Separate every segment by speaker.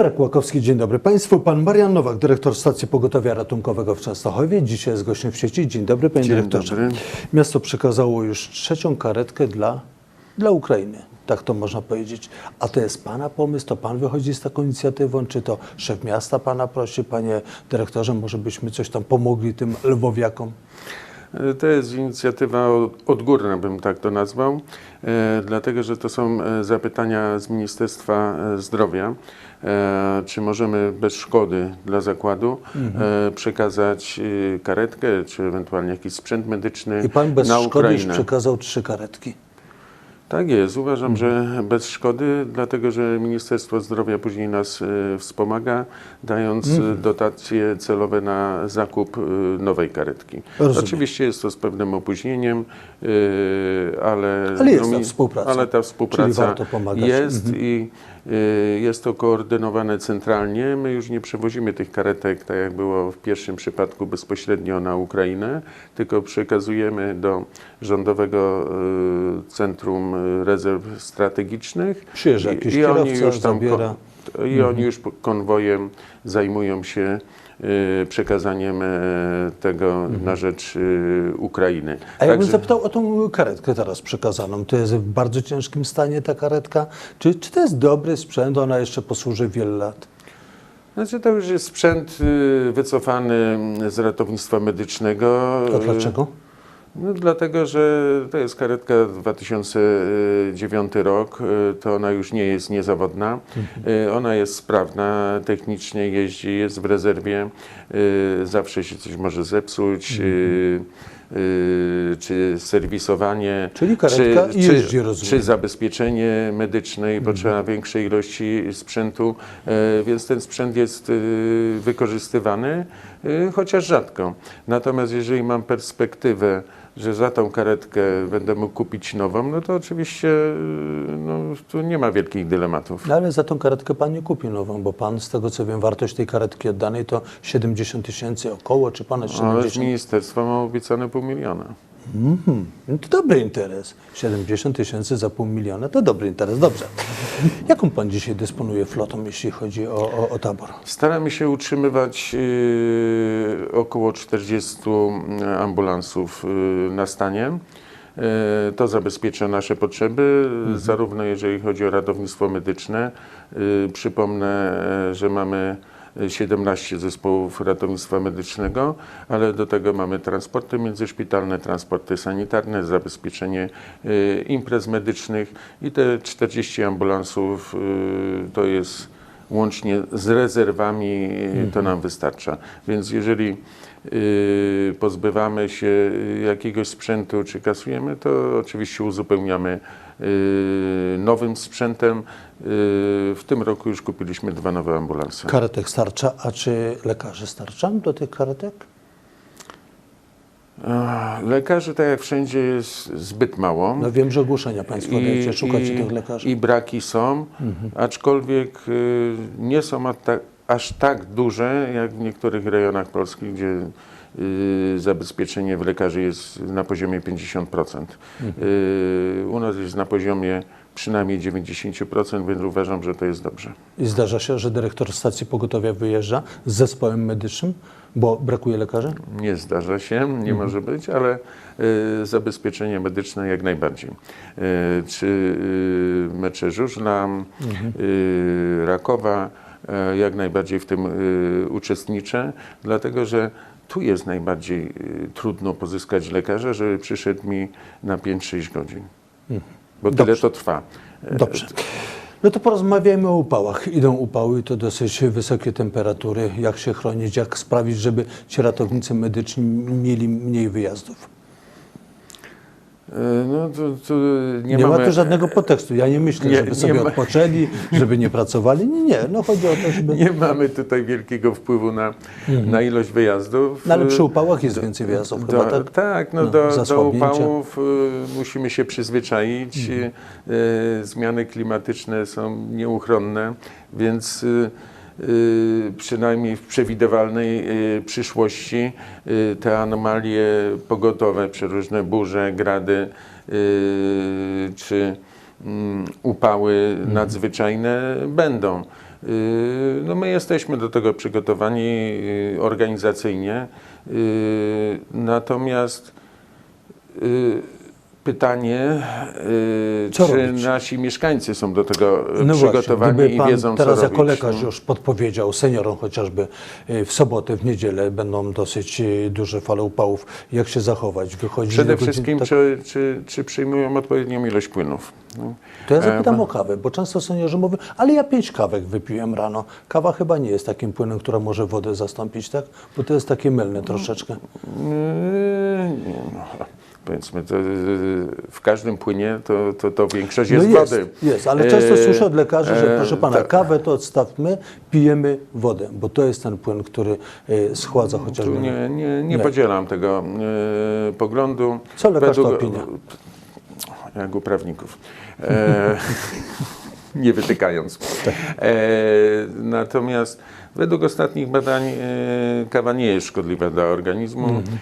Speaker 1: Marek Łakowski, dzień dobry Państwu. Pan Marian Nowak, dyrektor Stacji Pogotowia Ratunkowego w Częstochowie. Dzisiaj jest gościem w sieci. Dzień dobry Panie
Speaker 2: Dzień
Speaker 1: Dyrektorze.
Speaker 2: dobry.
Speaker 1: Miasto przekazało już trzecią karetkę dla, dla Ukrainy. Tak to można powiedzieć. A to jest Pana pomysł? To Pan wychodzi z taką inicjatywą? Czy to szef miasta Pana prosi? Panie Dyrektorze, może byśmy coś tam pomogli tym lwowiakom?
Speaker 2: To jest inicjatywa odgórna, bym tak to nazwał, e, dlatego że to są e, zapytania z Ministerstwa e, Zdrowia. E, czy możemy bez szkody dla zakładu e, przekazać e, karetkę, czy ewentualnie jakiś sprzęt medyczny
Speaker 1: I Pan bez
Speaker 2: na
Speaker 1: szkody już przekazał trzy karetki.
Speaker 2: Tak jest. Uważam,
Speaker 1: Mhm.
Speaker 2: że bez szkody, dlatego że Ministerstwo Zdrowia później nas e, wspomaga, dając e,
Speaker 1: Mhm.
Speaker 2: dotacje celowe na zakup nowej karetki.
Speaker 1: Rozumiem.
Speaker 2: Oczywiście jest to z pewnym opóźnieniem, ale,
Speaker 1: Ale jest ta
Speaker 2: mi-
Speaker 1: współpraca.
Speaker 2: Ale ta współpraca
Speaker 1: Czyli warto pomagać.
Speaker 2: jest
Speaker 1: Mhm.
Speaker 2: i jest to koordynowane centralnie. My już nie przewozimy tych karetek, tak jak było w pierwszym przypadku, bezpośrednio na Ukrainę, tylko przekazujemy do Rządowego e, Centrum Rezerw Strategicznych.
Speaker 1: Przyjeżdża
Speaker 2: I-
Speaker 1: jakiś
Speaker 2: i oni
Speaker 1: kierowca,
Speaker 2: już tam
Speaker 1: zabiera. Mhm.
Speaker 2: I oni już po- konwojem zajmują się przekazaniem e, tego na rzecz e, Ukrainy.
Speaker 1: Mhm. A ja bym
Speaker 2: Także-
Speaker 1: zapytał o tą karetkę teraz przekazaną. To jest w bardzo ciężkim stanie ta karetka? Czy, czy to jest dobry sprzęt? Ona jeszcze posłuży wiele lat.
Speaker 2: Znaczy to już jest sprzęt y, wycofany z ratownictwa medycznego.
Speaker 1: A dlaczego?
Speaker 2: No, dlatego, że to jest karetka 2009 rok, y, to ona już nie jest niezawodna. Y, Ona jest sprawna, technicznie jeździ, jest w rezerwie, y, zawsze się coś może zepsuć. Y, y, czy serwisowanie,
Speaker 1: Czyli karetka
Speaker 2: czy,
Speaker 1: jeździ,
Speaker 2: czy,
Speaker 1: rozumiem.
Speaker 2: czy zabezpieczenie medyczne i
Speaker 1: Mhm.
Speaker 2: potrzeba większej ilości sprzętu, e, więc ten sprzęt jest e, wykorzystywany, chociaż rzadko. Natomiast jeżeli mam perspektywę, że za tą karetkę będę mógł kupić nową, no to oczywiście e, no, tu nie ma wielkich dylematów.
Speaker 1: No ale za tą karetkę pan nie kupi nową, bo pan, z tego co wiem, wartość tej karetki oddanej to 70 tysięcy około, czy ponad
Speaker 2: Ale z
Speaker 1: 70?
Speaker 2: ministerstwa mam obiecane pół miliona.
Speaker 1: Mhm. No to dobry interes. 70 tysięcy za pół miliona to dobry interes. Dobrze. Jaką pan dzisiaj dysponuje flotą, jeśli chodzi o, o, o tabor?
Speaker 2: Staramy się utrzymywać y, około 40 ambulansów y, na stanie. Y, To zabezpiecza nasze potrzeby, zarówno jeżeli chodzi o ratownictwo medyczne. Y, Przypomnę, e, że mamy 17 zespołów ratownictwa medycznego, ale do tego mamy transporty międzyszpitalne, transporty sanitarne, zabezpieczenie y, imprez medycznych i te 40 ambulansów y, to jest łącznie z rezerwami to nam wystarcza. Więc jeżeli y, pozbywamy się jakiegoś sprzętu czy kasujemy, to oczywiście uzupełniamy y, nowym sprzętem. Y, w tym roku już kupiliśmy dwa nowe ambulanse.
Speaker 1: Karetek starcza, a czy lekarzy starcza do tych karetek?
Speaker 2: Lekarzy, tak jak wszędzie, jest zbyt mało.
Speaker 1: No wiem, że ogłoszenia państwo dajecie, szukacie tych lekarzy.
Speaker 2: I braki są, aczkolwiek y, nie są aż tak duże jak w niektórych rejonach Polski, gdzie y, zabezpieczenie w lekarzy jest na poziomie 50%. Y, u nas jest na poziomie przynajmniej 90%, więc uważam, że to jest dobrze.
Speaker 1: I zdarza się, że dyrektor stacji pogotowia wyjeżdża z zespołem medycznym, bo brakuje lekarzy?
Speaker 2: Nie zdarza się, nie może być, ale y, zabezpieczenie medyczne jak najbardziej. Y, czy y, mecze żużla, y, Rakowa, y, jak najbardziej w tym y, uczestniczę, dlatego że tu jest najbardziej y, trudno pozyskać lekarza, żeby przyszedł mi na 5-6 godzin. Bo tyle
Speaker 1: Dobrze.
Speaker 2: to trwa.
Speaker 1: Dobrze. No to porozmawiajmy o upałach. Idą upały, to dosyć wysokie temperatury. Jak się chronić, jak sprawić, żeby ci ratownicy medyczni mieli mniej wyjazdów?
Speaker 2: Y, No, tu, tu nie,
Speaker 1: Nie,
Speaker 2: mamy...
Speaker 1: ma tu żadnego podtekstu. Ja nie myślę,
Speaker 2: Nie-
Speaker 1: żeby sobie
Speaker 2: ma-
Speaker 1: odpoczęli, żeby nie pracowali. Nie, nie. No chodzi o to, żeby...
Speaker 2: Nie mamy tutaj wielkiego wpływu na, na ilość wyjazdów.
Speaker 1: No ale przy upałach jest więcej wyjazdów chyba,
Speaker 2: Do,
Speaker 1: tak?
Speaker 2: tak, no,
Speaker 1: No,
Speaker 2: do, do upałów y, musimy się przyzwyczaić.
Speaker 1: Mhm.
Speaker 2: Y, zmiany klimatyczne są nieuchronne, więc przynajmniej w przewidywalnej y, przyszłości y, te anomalie pogotowe, przeróżne burze, grady y, czy mm, upały nadzwyczajne będą. Y, No my jesteśmy do tego przygotowani y, organizacyjnie, y, natomiast y, pytanie, y,
Speaker 1: Co
Speaker 2: czy
Speaker 1: robić?
Speaker 2: nasi mieszkańcy są do tego y,
Speaker 1: No
Speaker 2: przygotowani
Speaker 1: właśnie,
Speaker 2: i wiedzą,
Speaker 1: teraz
Speaker 2: co
Speaker 1: jako
Speaker 2: robić.
Speaker 1: lekarz
Speaker 2: no.
Speaker 1: już podpowiedział seniorom chociażby y, w sobotę, w niedzielę będą dosyć y, duże fale upałów, jak się zachować, wychodzić
Speaker 2: Przede
Speaker 1: godzin-
Speaker 2: wszystkim,
Speaker 1: tak,
Speaker 2: czy, czy, czy przyjmują odpowiednią ilość płynów. No.
Speaker 1: To ja zapytam
Speaker 2: E,
Speaker 1: o kawę, bo często seniorzy mówią, ale ja pięć kawek wypiłem rano. Kawa chyba nie jest takim płynem, która może wodę zastąpić, tak? Bo to jest takie mylne troszeczkę.
Speaker 2: Yy, no, powiedzmy, to, w każdym płynie to, to, to większość jest,
Speaker 1: no jest,
Speaker 2: wody.
Speaker 1: jest, ale często
Speaker 2: Yy,
Speaker 1: słyszę od lekarzy, że
Speaker 2: e,
Speaker 1: proszę pana,
Speaker 2: ta-
Speaker 1: kawę to odstawmy, pijemy wodę, bo to jest ten płyn, który y, schładza chociażby.
Speaker 2: Tu nie, nie, nie podzielam tego poglądu.
Speaker 1: Co lekarza opinia?
Speaker 2: Jak u prawników. E, nie wytykając.
Speaker 1: Tak.
Speaker 2: E, natomiast według ostatnich badań e, kawa nie jest szkodliwa dla organizmu.
Speaker 1: Mhm.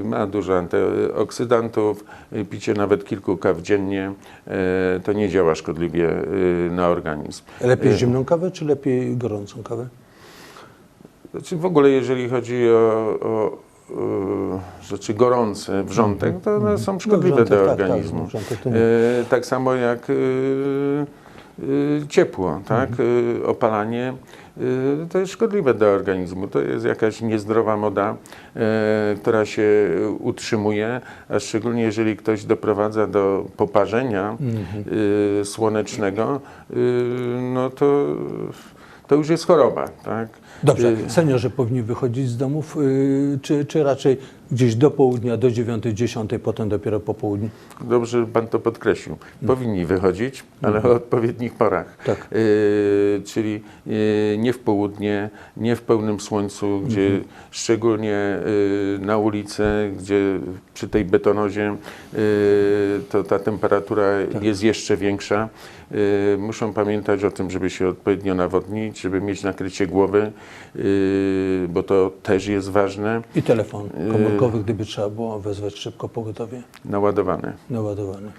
Speaker 2: E, ma dużo antyoksydantów. Picie nawet kilku kaw dziennie to nie działa szkodliwie na organizm.
Speaker 1: Lepiej zimną kawę, czy lepiej gorącą kawę?
Speaker 2: Znaczy w ogóle jeżeli chodzi o, o rzeczy gorące, wrzątek, to one są szkodliwe
Speaker 1: wrzątek,
Speaker 2: dla
Speaker 1: tak, tak,
Speaker 2: organizmu.
Speaker 1: no, nie.
Speaker 2: E, tak samo jak e, ciepło, tak?
Speaker 1: Mhm.
Speaker 2: E, opalanie e, to jest szkodliwe dla organizmu. To jest jakaś niezdrowa moda, która się utrzymuje, a szczególnie jeżeli ktoś doprowadza do poparzenia
Speaker 1: Mhm.
Speaker 2: słonecznego, no to, to już jest choroba, tak?
Speaker 1: Dobrze,
Speaker 2: Y,
Speaker 1: seniorzy powinni wychodzić z domów, y, czy, czy raczej gdzieś do południa, do 9, 10, potem dopiero po południu?
Speaker 2: Dobrze, Pan to podkreślił. Powinni wychodzić, ale o odpowiednich porach.
Speaker 1: Tak.
Speaker 2: Y, czyli y, nie w południe, nie w pełnym słońcu, gdzie szczególnie y, na ulicę, gdzie przy tej betonozie y, to ta temperatura jest jeszcze większa. Y, muszą pamiętać o tym, żeby się odpowiednio nawodnić, żeby mieć nakrycie głowy, y, bo to też jest ważne,
Speaker 1: I telefon
Speaker 2: Y-
Speaker 1: komórkowy, gdyby trzeba było wezwać szybko pogotowie,
Speaker 2: naładowane.
Speaker 1: naładowany.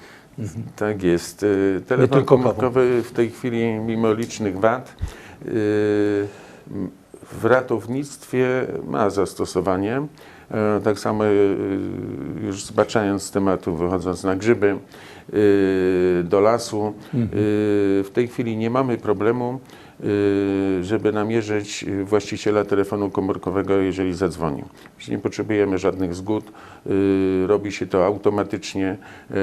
Speaker 2: Tak jest. Y, Telefon komórkowy w tej chwili, mimo licznych wad, y, w ratownictwie ma zastosowanie. E, Tak samo y, już zbaczając z tematu, wychodząc na grzyby, do lasu, y, w tej chwili nie mamy problemu, żeby namierzyć właściciela telefonu komórkowego, jeżeli zadzwoni. Już nie potrzebujemy żadnych zgód, y, robi się to automatycznie. Y,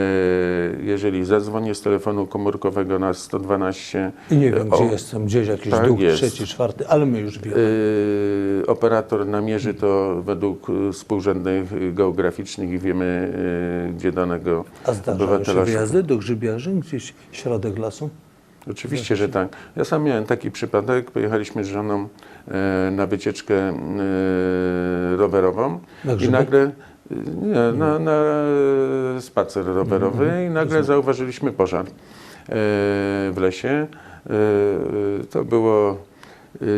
Speaker 2: Jeżeli zadzwonię z telefonu komórkowego na 112,
Speaker 1: I nie wiem,
Speaker 2: o,
Speaker 1: gdzie jestem, gdzieś jakiś
Speaker 2: tak
Speaker 1: dół,
Speaker 2: jest.
Speaker 1: trzeci, czwarty, ale my już wiemy.
Speaker 2: y, operator namierzy to według y, współrzędnych y, geograficznych i wiemy, y, gdzie danego
Speaker 1: A zdarzają się wyjazdy do grzybiarzy, gdzieś środek lasu?
Speaker 2: Oczywiście, że tak. Ja sam miałem taki przypadek. Pojechaliśmy z żoną e, na wycieczkę e, rowerową
Speaker 1: Na
Speaker 2: i nagle e, nie, na, na spacer rowerowy
Speaker 1: Mhm.
Speaker 2: i nagle zauważyliśmy pożar e, w lesie. E, e, To było,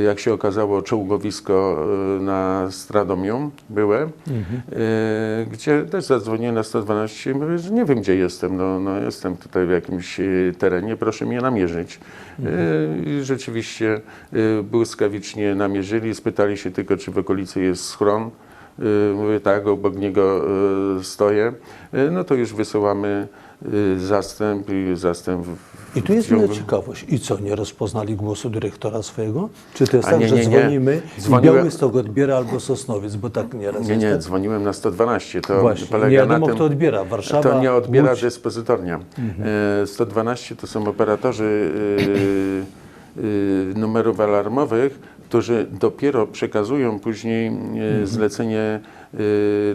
Speaker 2: jak się okazało, czołgowisko e, na Stradomium byłe,
Speaker 1: Mhm.
Speaker 2: e, gdzie też zadzwoniłem na 112 i mówię, że nie wiem, gdzie jestem. No, no jestem tutaj w jakimś terenie, proszę mnie namierzyć. E, I rzeczywiście błyskawicznie namierzyli, spytali się tylko, czy w okolicy jest schron. E, Mówię tak, obok niego e, stoję. E, No to już wysyłamy zastęp i zastęp w-
Speaker 1: I tu jest moja ciekawość. I co, nie rozpoznali głosu dyrektora swojego? Czy to jest
Speaker 2: A
Speaker 1: tak,
Speaker 2: nie,
Speaker 1: że
Speaker 2: nie, nie.
Speaker 1: dzwonimy i
Speaker 2: Dzwoniłem-
Speaker 1: Białystok odbiera albo Sosnowiec, bo tak nieraz
Speaker 2: Nie, nie,
Speaker 1: tak?
Speaker 2: dzwoniłem na 112. To
Speaker 1: Właśnie,
Speaker 2: polega
Speaker 1: nie wiadomo,
Speaker 2: na tym,
Speaker 1: kto odbiera. Warszawa,
Speaker 2: To nie odbiera
Speaker 1: Łódź.
Speaker 2: dyspozytornia. E, 112 to są operatorzy numerów alarmowych, którzy dopiero przekazują później e, zlecenie e,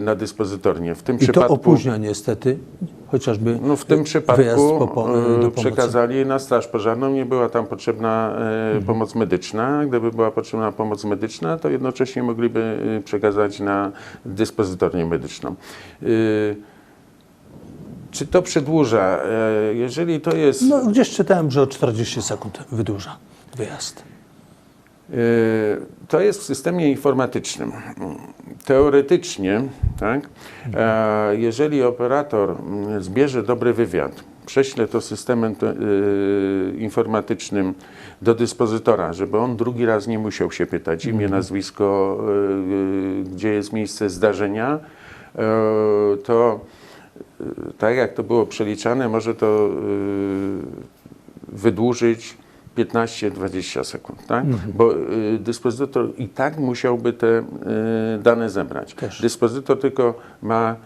Speaker 2: na dyspozytornię. W tym
Speaker 1: I to
Speaker 2: przypadku
Speaker 1: opóźnia niestety, chociażby
Speaker 2: no w tym przypadku
Speaker 1: po,
Speaker 2: e, przekazali na straż pożarną, nie była tam potrzebna
Speaker 1: Mhm.
Speaker 2: pomoc medyczna. Gdyby była potrzebna pomoc medyczna, to jednocześnie mogliby przekazać na dyspozytornię medyczną. Czy to przedłuża? Jeżeli to jest...
Speaker 1: No, gdzieś czytałem, że o 40 sekund wydłuża wyjazd.
Speaker 2: E, To jest w systemie informatycznym. Teoretycznie, tak, e, jeżeli operator mm, zbierze dobry wywiad, prześle to systemem te- e, informatycznym do dyspozytora, żeby on drugi raz nie musiał się pytać imię, nazwisko, e, e, gdzie jest miejsce zdarzenia, e, to tak jak to było przeliczane, może to wydłużyć 15-20 sekund, tak? Bo y, dyspozytor i tak musiałby te y, dane zebrać.
Speaker 1: Też.
Speaker 2: Dyspozytor tylko ma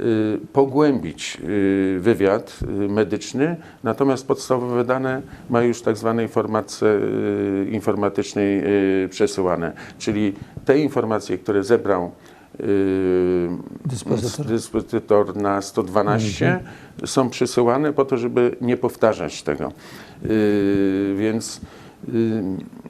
Speaker 2: y, pogłębić y, wywiad y, medyczny, natomiast podstawowe dane ma już tak zwanej formatce y, informatycznej przesyłane. Czyli te informacje, które zebrał
Speaker 1: Dyspozytor.
Speaker 2: dyspozytor na 112 są przesyłane po to, żeby nie powtarzać tego. Yy, więc yy,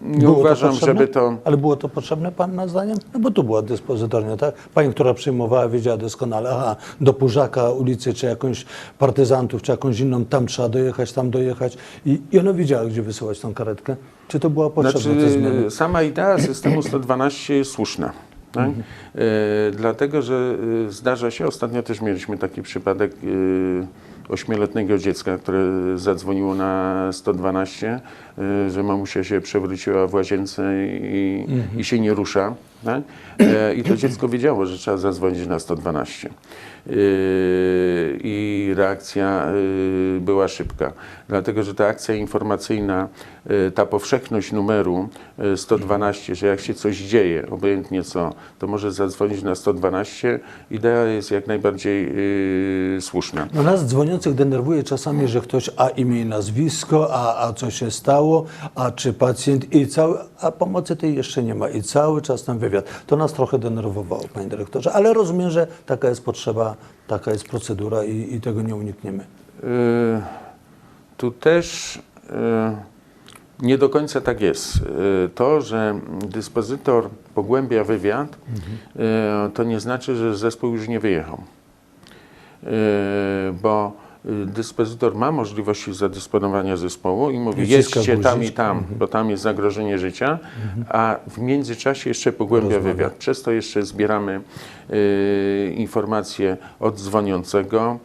Speaker 2: nie
Speaker 1: Było to
Speaker 2: uważam,
Speaker 1: potrzebne?
Speaker 2: żeby to.
Speaker 1: Ale było to potrzebne Pana zdaniem? No bo tu była dyspozytornia, tak? Pani, która przyjmowała, wiedziała doskonale, aha, do Pużaka ulicy, czy jakąś partyzantów, czy jakąś inną, tam trzeba dojechać, tam dojechać. I, i ona wiedziała, gdzie wysyłać tą karetkę. Czy to była potrzebna?
Speaker 2: Znaczy, sama idea systemu 112 jest słuszna. Tak?
Speaker 1: Mhm.
Speaker 2: E, dlatego, że e, zdarza się, ostatnio też mieliśmy taki przypadek e, ośmioletniego dziecka, które zadzwoniło na 112, e, że mamusia się przewróciła w łazience i,
Speaker 1: Mhm.
Speaker 2: i się nie rusza. Tak? I to dziecko wiedziało, że trzeba zadzwonić na 112. E, Reakcja e, była szybka, dlatego że ta akcja informacyjna, e, ta powszechność numeru e, 112, że jak się coś dzieje, obojętnie co, to może zadzwonić na 112, idea jest jak najbardziej słuszna.
Speaker 1: No nas dzwoniących denerwuje czasami, że ktoś a imię i nazwisko, a, a co się stało, a czy pacjent i cały, a pomocy tej jeszcze nie ma i cały czas ten wywiad. To nas trochę denerwowało, panie dyrektorze, ale rozumiem, że taka jest potrzeba, taka jest procedura i, i tego nie unikniemy.
Speaker 2: E, Tu też e, nie do końca tak jest. E, To, że dyspozytor pogłębia wywiad, e, to nie znaczy, że zespół już nie wyjechał. Bo dyspozytor ma możliwości zadysponowania zespołu i mówi, jedźcie tam i tam, bo tam jest zagrożenie życia, a w międzyczasie jeszcze pogłębia wywiad. Przez to jeszcze zbieramy e, informacje od dzwoniącego,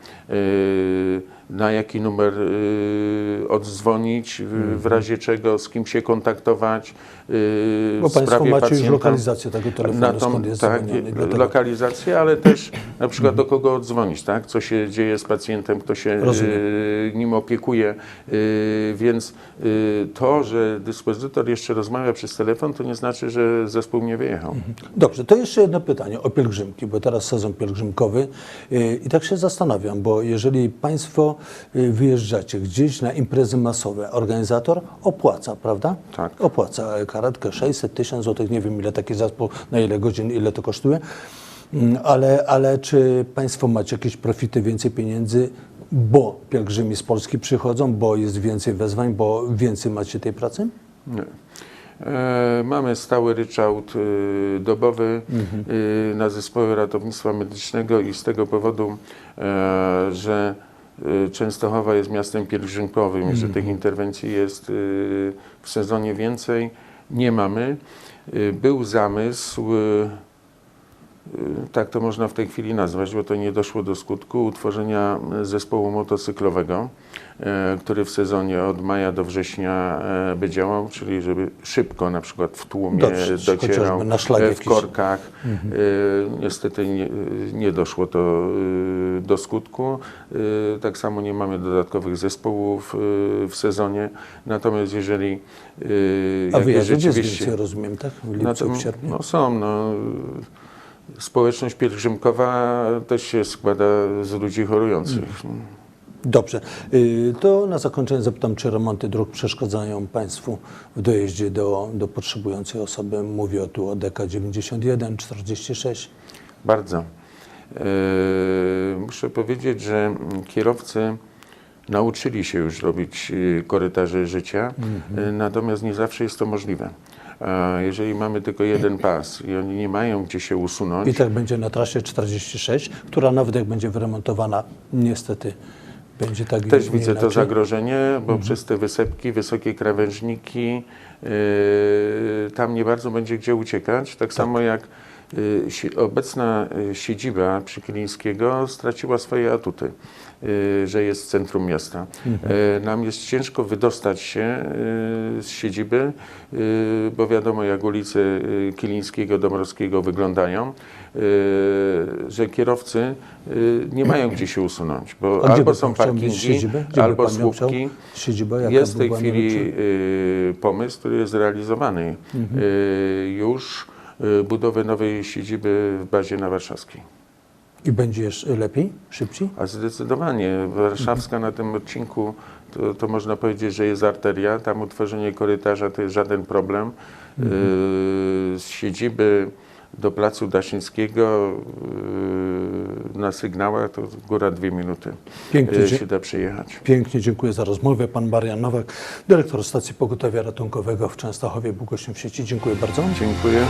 Speaker 2: na jaki numer e, oddzwonić, w, w razie czego, z kim się kontaktować. e,
Speaker 1: Bo państwo macie już
Speaker 2: pacjenta.
Speaker 1: lokalizację tego telefonu,
Speaker 2: Na tą-
Speaker 1: skąd jest
Speaker 2: tak, lokalizację, ale też na przykład do kogo oddzwonić, tak? co się dzieje z pacjentem, kto się
Speaker 1: Rozumiem.
Speaker 2: y, nim opiekuje. Y, więc y, to, że dyspozytor jeszcze rozmawia przez telefon, to nie znaczy, że zespół nie wyjechał.
Speaker 1: Dobrze, to jeszcze jedno pytanie o pielgrzymki, bo teraz sezon pielgrzymkowy i tak się zastanawiam, bo jeżeli Państwo yy, wyjeżdżacie gdzieś na imprezy masowe, organizator opłaca, prawda?
Speaker 2: Tak.
Speaker 1: Opłaca karetkę 600, 1000 zł, nie wiem ile taki zespół, na ile godzin, ile to kosztuje, Mm, ale, ale czy Państwo macie jakieś profity, więcej pieniędzy, bo pielgrzymi z Polski przychodzą, bo jest więcej wezwań, bo więcej macie tej pracy?
Speaker 2: Nie. E, Mamy stały ryczałt y, dobowy y, na zespoły ratownictwa medycznego i z tego powodu, e, że y, Częstochowa jest miastem pielgrzymkowym, że tych interwencji jest w sezonie więcej, nie mamy. Był zamysł, tak to można w tej chwili nazwać, bo to nie doszło do skutku, utworzenia zespołu motocyklowego, który w sezonie od maja do września e, by działał, czyli żeby szybko na przykład w tłumie
Speaker 1: Dotrzeć,
Speaker 2: docierał,
Speaker 1: na
Speaker 2: e, w korkach. E, Niestety nie, nie doszło to e, do skutku. E, Tak samo nie mamy dodatkowych zespołów e, w sezonie. Natomiast jeżeli e,
Speaker 1: A jest
Speaker 2: rzeczywiście-
Speaker 1: więcej, rozumiem, tak? W
Speaker 2: no,
Speaker 1: lipcu,
Speaker 2: to,
Speaker 1: w sierpniu?
Speaker 2: no są, no. Społeczność pielgrzymkowa też się składa z ludzi chorujących.
Speaker 1: Dobrze. Y, To na zakończenie zapytam, czy remonty dróg przeszkadzają Państwu w dojeździe do, do potrzebującej osoby? Mówię tu o DK 91, 46.
Speaker 2: Bardzo. E, muszę powiedzieć, że kierowcy nauczyli się już robić e, korytarze życia, e, natomiast nie zawsze jest to możliwe. Jeżeli mamy tylko jeden pas i oni nie mają gdzie się usunąć,
Speaker 1: I tak będzie na trasie 46, która nawet jak będzie wyremontowana, niestety Będzie tak
Speaker 2: Też widzę to
Speaker 1: inaczej?
Speaker 2: zagrożenie, bo przez te wysepki, wysokie krawężniki, yy, tam nie bardzo będzie gdzie uciekać. Tak, samo jak yy, obecna yy, siedziba przy Kilińskiego straciła swoje atuty, że jest w centrum miasta. Yy, nam jest ciężko wydostać się yy, z siedziby, bo wiadomo jak ulice Kilińskiego, Dąbrowskiego wyglądają, że kierowcy nie mają gdzie się usunąć, bo
Speaker 1: A
Speaker 2: albo są parkingi, albo słupki.
Speaker 1: Siedzibę, jaka
Speaker 2: Jest w tej chwili y, pomysł, który jest realizowany
Speaker 1: Mhm.
Speaker 2: y, już y, budowy nowej siedziby w bazie na Warszawskiej.
Speaker 1: I będzie jeszcze lepiej, szybciej?
Speaker 2: A zdecydowanie Warszawska na tym odcinku to, to można powiedzieć, że jest arteria. Tam utworzenie korytarza to jest żaden problem.
Speaker 1: Mhm.
Speaker 2: Y, Z siedziby do Placu Daszyńskiego y, na sygnałach to góra dwie minuty
Speaker 1: Pięknie,
Speaker 2: y,
Speaker 1: dzie-
Speaker 2: się da przyjechać.
Speaker 1: pięknie dziękuję za rozmowę. Pan Marian Nowak, dyrektor stacji pogotowia ratunkowego w Częstochowie, Bógośnie w sieci. Dziękuję bardzo.
Speaker 2: Dziękuję.